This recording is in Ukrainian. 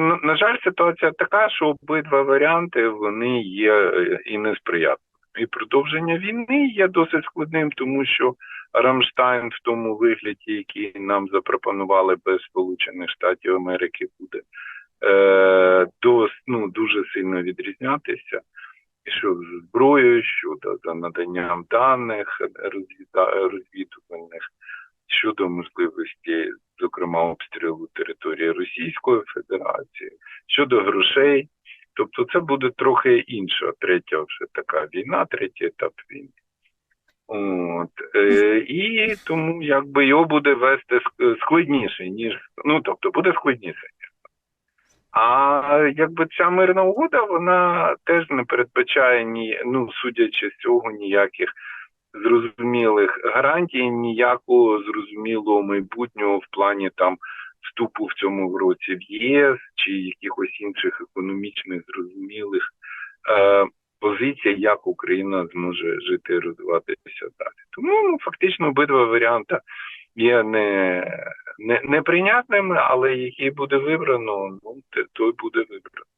на, жаль, ситуація така, що обидва варіанти вони є е, і несприятливими. І продовження війни є досить складним, тому що Рамштайн в тому вигляді, який нам запропонували без Сполучених Штатів Америки, буде е, дос, ну, дуже сильно відрізнятися. Що з зброєю, щодо за наданням даних розвідувальних, щодо можливості, зокрема, обстрілу території Російської Федерації, щодо грошей. Тобто це буде трохи інша, третя вже така війна, третій етап війни. От, е, і тому якби його буде вести ск- складніше, ніж ну тобто буде складніше. А якби ця мирна угода, вона теж не передбачає ні, ну судячи з цього, ніяких зрозумілих гарантій, ніякого зрозумілого майбутнього в плані там вступу в цьому році в ЄС чи якихось інших економічних зрозумілих е, позицій, як Україна зможе жити і розвиватися далі. Тому ну, фактично обидва варіанти є не, не, неприйнятними, але який буде вибрано, ну той буде вибрано.